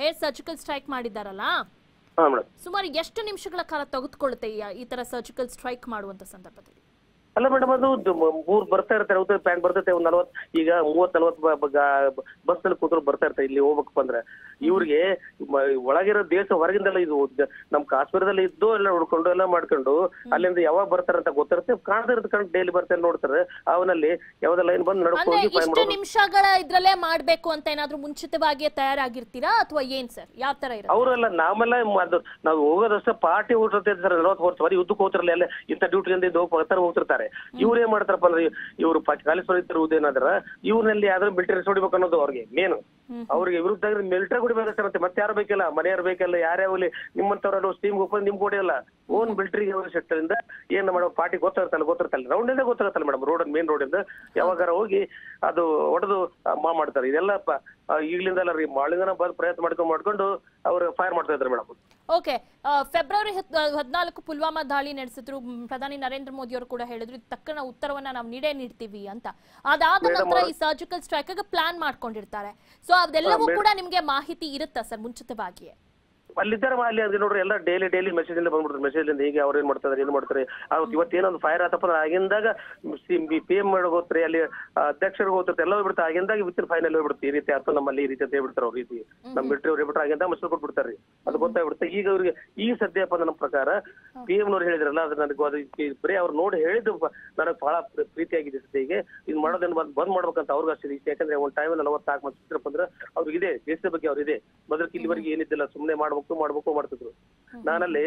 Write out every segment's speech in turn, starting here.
Hair surgical strike ಮಾಡಿದ್ದಾರಲ್ಲ? ಸುಮಾರು ಎಷ್ಟು ನಿಮಿಷಗಳ ಕಾಲ ತೆಗೆದುಕೊಳ್ಳುತ್ತೆ ಈ ತರ ಸರ್ಜಿಕಲ್ ಸ್ಟ್ರೈಕ್ ಮಾಡುವಂತ ಸಂದರ್ಭದಲ್ಲಿ? ಅಲ್ಲ ಮೇಡಮ್ ಅದು ಊರ್ ಬರ್ತಾ ಇರ್ತಾರೆ ಅವತ್ತು ಪ್ಯಾನ್ ಬರ್ತೈತೆ ಒಂದ್ ನಲ್ವತ್ ಈಗ ಮೂವತ್ ನಲ್ವತ್ ಬಸ್ನಲ್ಲಿ ಕೂತ್ರು ಬರ್ತಾ ಇರ್ತಾರೆ ಇಲ್ಲಿ ಹೋಗ್ಬೇಕಪ್ಪ ಅಂದ್ರೆ. ಇವ್ರಿಗೆ ಒಳಗಿರೋ ದೇಶ ಹೊರಗಿಂದೆಲ್ಲ ಇದು ನಮ್ ಕಾಶ್ಮೀರದಲ್ಲಿ ಇದ್ದು ಎಲ್ಲ ಹುಡ್ಕೊಂಡು ಎಲ್ಲ ಮಾಡ್ಕೊಂಡು ಅಲ್ಲಿಂದ ಯಾವಾಗ ಬರ್ತಾರೆ ಅಂತ ಗೊತ್ತಿರುತ್ತೆ. ಕಾಣದೇ ಕಣ್ ಕಂಡು ಡೈಲಿ ಬರ್ತಾರೆ ನೋಡ್ತಾರೆ. ಅವನಲ್ಲಿ ಯಾವ್ದೋ ಲೈನ್ ಬಂದು ನಡ್ಕೊಂಡು ನಿಮಿಷಗಳ ಇದ್ರಲ್ಲೇ ಮಾಡ್ಬೇಕು ಅಂತ ಏನಾದ್ರು ಮುಂಚಿತವಾಗಿ ತಯಾರಾಗಿರ್ತೀರಾ ಅಥವಾ ಏನ್ ಸರ್? ಯಾವ ತರ ಅವರೆಲ್ಲ ನಾವೆಲ್ಲ ನಾವು ಹೋಗೋದಷ್ಟೇ ಪಾರ್ಟಿ ಹೋಗಿರ್ತೈತೆ ಸರ್ ನಲವತ್ತು ವರ್ಷ ಬರೀ ಯುದ್ಧಕ್ಕೆ ಹೋಗ್ತಿರಲ್ಲ ಎಲ್ಲ ಇಂಥ ಡ್ಯೂಟಿಯಿಂದ ಅಂದ್ರೆ ಹೋಗ್ತಾರೆ ಹೋಗ್ತಿರ್ತಾರೆ. ಇವ್ರು ಏನ್ ಮಾಡ್ತಾರಪ್ಪ ಅಂದ್ರೆ ಇವ್ರು ಕಾಲೇಶ್ವರ ಇದ್ರು ಏನಾದ್ರ ಇವ್ರಲ್ಲಿ ಯಾವ್ದಾದ್ರು ಮಿಲಿಟರಿ ಹೊಡಿಬೇಕು ಅನ್ನೋದು ಅವ್ರಿಗೆ ಮೇನ್ ಅವ್ರಿಗೆ ವಿರುದ್ಧ ಮಿಲಿಟರಿ ಹೊಡಿಬೇಕಂತೆ ಮತ್ತೆ ಯಾರು ಬೇಕಿಲ್ಲ ಮನೆಯವ್ರು ಬೇಕಿಲ್ಲ ಯಾರ್ಯಾವಲ್ಲಿ ನಿಮ್ಮಂತವ್ರು ಸ್ಟೀಮ್ ಹೋಗ್ಬೋದು ನಿಮ್ ಹೊಡಿಯಲ್ಲ ಓನ್ ಮಿಲಿಟರಿ ಸೆಕ್ಟರಿಂದ ಏನ್ ಮಾಡೋ ಪಾರ್ಟಿ ಗೊತ್ತಾಗತ್ತಲ್ಲ ಗೊತ್ತಿರ್ತಲ್ಲ ರೌಂಡ್ ಇಂದ ಗೊತ್ತಾಗತ್ತಲ್ಲ ಮೇಡಮ್ ರೋಡ್ ಮೇನ್ ರೋಡ್ ಇಂದ. ಯಾವಾಗಾರ ಹೋಗಿ ಅದು ಹೊಡೆದು ಮಾ ಮಾಡ್ತಾರೆ. ಇದೆಲ್ಲ ಪ- ಆ, ಈಗ್ಲಿಂದ ಎಲ್ಲ ರೀ ಮಾಳಿಂದನ ಬಂದು ಪ್ರಯತ್ನ ಮಾಡ್ಕೊಂಡು ಮಾಡ್ಕೊಂಡು ಅವ್ರು ಫೈರ್ ಮಾಡ್ತಾ ಇದ್ದಾರೆ ಮೇಡಮ್. ಓಕೆ ಫೆಬ್ರವರಿ ಹದ್ನಾಲ್ಕು ಪುಲ್ವಾಮಾ ದಾಳಿ ನಡೆಸಿದ್ರು. ಪ್ರಧಾನಿ ನರೇಂದ್ರ ಮೋದಿ ಅವರು ಕೂಡ ಹೇಳಿದ್ರು ತಕ್ಕನ ಉತ್ತರವನ್ನ ನಾವು ನೀಡೇ ನೀಡ್ತೀವಿ ಅಂತ. ಅದಾದ ನಂತರ ಈ ಸರ್ಜಿಕಲ್ ಸ್ಟ್ರೈಕ್ ಪ್ಲಾನ್ ಮಾಡ್ಕೊಂಡಿರ್ತಾರೆ. ಸೊ ಅದೆಲ್ಲವೂ ಕೂಡ ನಿಮ್ಗೆ ಮಾಹಿತಿ ಇರುತ್ತಾ ಸರ್ ಮುಂಚಿತವಾಗಿಯೇ? ಅಲ್ಲಿದ್ದಾರೆ ಅಲ್ಲಿ ಅದು ನೋಡ್ರಿ ಎಲ್ಲ ಡೈಲಿ ಡೈಲಿ ಮೆಸೇಜ್ ಇಂದ ಬಂದ್ಬಿಡ್ತಾರೆ ಮೆಸೇಜ್ ಇಂದ ಹೀಗೆ ಅವ್ರು ಏನ್ ಮಾಡ್ತಾರೆ ಏನ್ ಮಾಡ್ತಾರೆ. ಅವತ್ತು ಇವತ್ತೇನೊಂದು ಫೈರ್ ಆತಪ್ಪ ಅಂದ್ರೆ ಆಗಿಂದಾಗ ಪಿ ಎಂ ಹೋಗ್ತಾರೆ ಅಲ್ಲಿ ಅಧ್ಯಕ್ಷರಿಗೆ ಹೋಗ್ತಾರೆ ಎಲ್ಲ ಹೋಗ್ಬಿಡ್ತಾರೆ. ಆಗಿಂದಾಗ ವಿತ್ ಫೈನಲ್ ಹೋಗ್ಬಿಡ್ತಾರೆ ಈ ರೀತಿ ಆತ ನಮ್ಮಲ್ಲಿ ಈ ರೀತಿ ಅಂತ ಹೇಳ್ಬಿಡ್ತಾರೆ ಅವ್ರ ರೀತಿ. ನಮ್ಮ ಮಿಲಿಟರಿ ಅವ್ರು ಹೇಳ್ಬಿಟ್ರೆ ಆಗಿಂದ ಮೆಸೇಜ್ ಕೊಟ್ಬಿಡ್ತಾರೆ. ಅದು ಗೊತ್ತಾಗ್ಬಿಡುತ್ತೆ. ಈಗ ಅವ್ರಿಗೆ ಈ ಸದ್ಯಪ್ಪ ನಮ್ಮ ಪ್ರಕಾರ ಪಿ ಎಂ ನವ್ರು ಹೇಳಿದ್ರಲ್ಲ ಅದು ನನಗೆ ಅದು ಬರೀ ಅವ್ರು ನೋಡಿ ಹೇಳಿದ್ದು ನನಗೆ ಬಹಳ ಪ್ರ- ಪ್ರೀತಿಯಾಗಿದೆ ಸದ್ಯ ಇದು ಮಾಡೋದನ್ನ ಬಂದ್ ಬಂದ್ ಮಾಡ್ಬೇಕಂತ ಅವ್ರಿಗೆ ಅಷ್ಟೇ ಯಾಕಂದ್ರೆ ಒಂದ್ ಟೈಮ್ ಅಲ್ಲಿ ಮಂದಿ ಅಂದ್ರೆ ಅವ್ರಿಗೆ ಇದೆ ದೇಶದ ಬಗ್ಗೆ ಅವ್ರಿದೆ. ಮೊದಲಕ್ಕೆ ಇಲ್ಲಿವರೆಗೆ ಏನಿದ್ದಿಲ್ಲ ಸುಮ್ಮನೆ ಮಾಡ್ಬೇಕು ಮಾಡ್ಬೇಕು ಮಾಡ್ತಿದ್ರು. ನಾನಲ್ಲಿ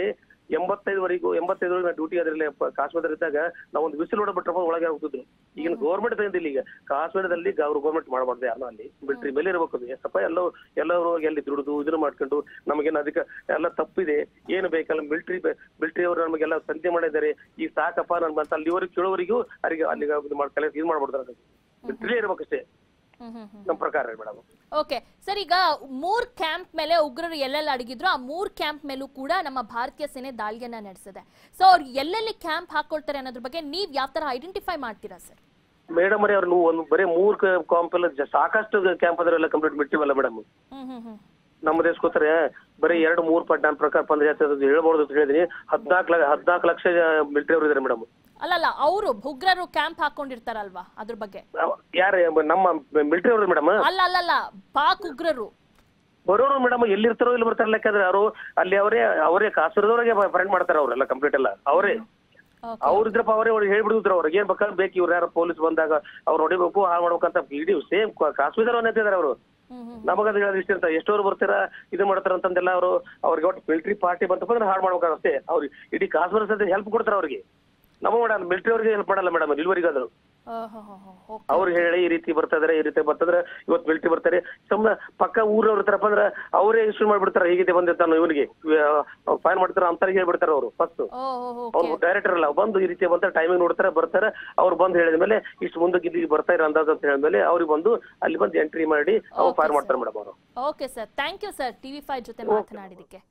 ಎಂಬತ್ತೈದವರೆಗೂ ಎಂಬತ್ತೈದವರೆಗೆ ನಾನು ಡ್ಯೂಟಿ ಅದ್ರಲ್ಲಿ ಕಾಶ್ಮೀರದಲ್ಲಿ ಇದ್ದಾಗ ನಾವು ಒಂದು ಬಿಸಿಲು ಹೊಡಬಿಟ್ರಪ್ಪ ಒಳಗೆ ಹೋಗ್ತಿದ್ರು. ಈಗಿನ ಗೌರ್ಮೆಂಟ್ ತಂದಿಲ್ಲ ಈಗ. ಕಾಶ್ಮೀರದಲ್ಲಿ ಅವ್ರು ಗೌರ್ಮೆಂಟ್ ಮಾಡಬಾರ್ದು ಯಾರು ಅಲ್ಲಿ. ಮಿಲಿಟರಿ ಮೇಲೆ ಇರಬೇಕು ಅದು ಎಷ್ಟಪ್ಪ ಎಲ್ಲ ಎಲ್ಲರೂ ಹೋಗಿ ಅಲ್ಲಿ ದುಡಿದು ಇದನ್ನ ಮಾಡ್ಕೊಂಡು ನಮಗೇನು ಅದಕ್ಕೆ ಎಲ್ಲ ತಪ್ಪಿದೆ. ಏನು ಬೇಕಲ್ಲ ಮಿಲಿಟರಿ ಮಿಲಿಟರಿ ಅವರು ನಮಗೆಲ್ಲ ಸಂಧೆ ಮಾಡಿದ್ದಾರೆ. ಈ ಸಾಕಪ್ಪ ನನ್ ಬಂತ ಇವರು ಕೇಳೋವರಿಗೂ ಅಲ್ಲಿಗೆ ಅಲ್ಲಿಗೆ ಇದು ಮಾಡಿ ಇದು ಮಾಡ್ಬಿಡ್ತಾರೆ. ಮಿಲಿಟರಿ ಇರ್ಬೇಕಷ್ಟೇ. ನಮ್ಮ ಪ್ರಕಾರ ಮೇಡಮ್. ಓಕೆ ಸರ್ ಈಗ ಮೂರ್ ಕ್ಯಾಂಪ್ ಮೇಲೆ ಉಗ್ರರು ಎಲ್ಲೆಲ್ಲಿ ಅಡಗಿದ್ರು ಆ ಮೂರ್ ಕ್ಯಾಂಪ್ ಮೇಲೂ ಕೂಡ ನಮ್ಮ ಭಾರತೀಯ ಸೇನೆ ದಾಳಿಯನ್ನ ನಡೆಸಿದೆ. ಸೊ ಅವ್ರು ಎಲ್ಲೆಲ್ಲಿ ಕ್ಯಾಂಪ್ ಹಾಕೊಳ್ತಾರೆ ಅನ್ನೋದ್ರ ಬಗ್ಗೆ ನೀವ್ ಯಾವ ತರ ಐಡೆಂಟಿಫೈ ಮಾಡ್ತೀರಾ ಸರ್? ಮೇಡಮ್ ಅವ್ರೆ ಅವ್ರು ಒಂದು ಬರೀ ಮೂರ್ ಕ್ಯಾಂಪ್ ಎಲ್ಲ ಸಾಕಷ್ಟು ಕ್ಯಾಂಪ್ ಅದ್ರೆಲ್ಲ ಕಂಪ್ಲೀಟ್ ಬಿಟ್ಟಿವಲ್ಲ ಮೇಡಮ್. ನಮ್ಮ ದೇಶಕ್ಕೋಸ್ಕರ ಬರೀ ಎರಡು ಮೂರ್ ಪಟ್ ನನ್ನ ಪ್ರಕಾರ ಅದು ಹೇಳ್ಬೋದು ಅಂತ ಹೇಳಿದೀನಿ. ಹದ್ನಾಲ್ಕು ಲಕ್ಷ ಹದ್ನಾಲ್ಕು ಲಕ್ಷ ಮಿಲಿಟರಿ ಅವರು ಇದಾರೆ ಮೇಡಮ್. ಅಲ್ಲಲ್ಲ ಅವರು ಉಗ್ರರು ಕ್ಯಾಂಪ್ ಹಾಕೊಂಡಿರ್ತಾರಲ್ವಾ ಅದ್ರ ಬಗ್ಗೆ? ಯಾರು ನಮ್ಮ ಮಿಲಿಟರಿ ಅವರು ಮೇಡಮ್ ಅಲ್ಲ ಅಲ್ಲಲ್ಲ ಪಾಕ್ ಉಗ್ರರು. ಬರೋರು ಮೇಡಮ್ ಎಲ್ಲಿರ್ತಾರೋ ಇಲ್ಲಿ ಬರ್ತಾರಲ್ಲ ಯಾಕಂದ್ರೆ ಅವರು ಅಲ್ಲಿ ಅವರೇ ಅವರೇ ಕಾಶ್ಮೀರದವ್ರಿಗೆ ಫ್ರೆಂಡ್ ಮಾಡ್ತಾರೆ ಅವರೆಲ್ಲ ಕಂಪ್ಲೀಟ್ ಎಲ್ಲ. ಅವರೇ. ಅವ್ರ ಇದ್ರಪ್ಪ ಅವರೇ ಅವ್ರಿಗೆ ಹೇಳ್ಬಿಡಿದ್ರು ಅವ್ರಿಗೆ ಏನ್ ಬೇಕಾದ್ರೆ ಬೇಕು ಇವ್ರು ಯಾರು ಪೊಲೀಸ್ ಬಂದಾಗ ಅವ್ರು ಹೊಡಿಬೇಕು ಹಾಳು ಮಾಡ್ಬೇಕಂತ ಇಡೀ ಸೇಮ್ ಕಾಶ್ಮೀರದವ್ರು ಅಂತಿದ್ದಾರೆ ಅವರು. ನಮಗ ಹೇಳೋದು ಇಷ್ಟ ಇರ್ತಾರೆ ಎಷ್ಟೋರು ಬರ್ತೀರಾ ಇದು ಮಾಡ್ತಾರ ಅಂತಂದೆಲ್ಲ ಅವರು ಅವ್ರಿಗೆ ಒಟ್ಟು ಮಿಲಿಟರಿ ಪಾರ್ಟಿ ಬಂತಪ್ಪ ಅಂದ್ರೆ ಹಾಳು ಮಾಡ್ಬೇಕಾಗತ್ತೆ. ಅವ್ರಿಗೆ ಇಡೀ ಕಾಶ್ಮೀರ ಹೆಲ್ಪ್ ಕೊಡ್ತಾರೆ ಅವ್ರಿಗೆ. ನಮ್ಮ ಮೇಡಮ್ ಮಿಲಿಟರಿ ಅವ್ರಿಗೆ ಹೆಲ್ಪ್ ಮಾಡಲ್ಲ ಮೇಡಮ್ ಇಲ್ಲಿವರೆಗೆ ಅದು ಓಕೆ ಅವ್ರು ಹೇಳಿ ಈ ರೀತಿ ಬರ್ತಾ ಇದಾರೆ ಈ ರೀತಿ ಬರ್ತದ್ರೆ ಇವತ್ತು ಮಿಲಿಟರಿ ಬರ್ತಾರೆ ಸುಮ್ಮನೆ ಪಕ್ಕ ಊರವ್ರ ಇರ್ತಾರಪ್ಪ ಅಂದ್ರೆ ಅವರೇ ಇಶ್ಯೂ ಮಾಡ್ಬಿಡ್ತಾರೆ ಹೀಗಿದೆ ಬಂದಿರ್ತಾನ ಇವನಿಗೆ ಫೈನ್ ಮಾಡ್ತಾರ ಅಂತ ಹೇಳ್ಬಿಡ್ತಾರೆ ಅವರು ಫಸ್ಟ್ ಅವ್ರು ಡೈರೆಕ್ಟರ್ ಅಲ್ಲ ಬಂದು ಈ ರೀತಿ ಬಂತಾರೆ ಟೈಮಿಂಗ್ ನೋಡ್ತಾರೆ ಬರ್ತಾರೆ. ಅವ್ರು ಬಂದು ಹೇಳಿದ ಮೇಲೆ ಇಷ್ಟು ಮುಂದಕ್ಕೆ ಇಲ್ಲಿಗೆ ಬರ್ತಾ ಇರೋ ಅಂದಾಜು ಅಂತ ಹೇಳಿದ್ಮೇಲೆ ಅವ್ರಿಗೆ ಬಂದು ಅಲ್ಲಿ ಬಂದು ಎಂಟ್ರಿ ಮಾಡಿ ಅವ್ರು ಫೈರ್ ಮಾಡ್ತಾರೆ ಮೇಡಮ್ ಅವರು. Okay sir thank you sir TV five ಜೊತೆ ಮಾತನಾಡಿದಕ್ಕೆ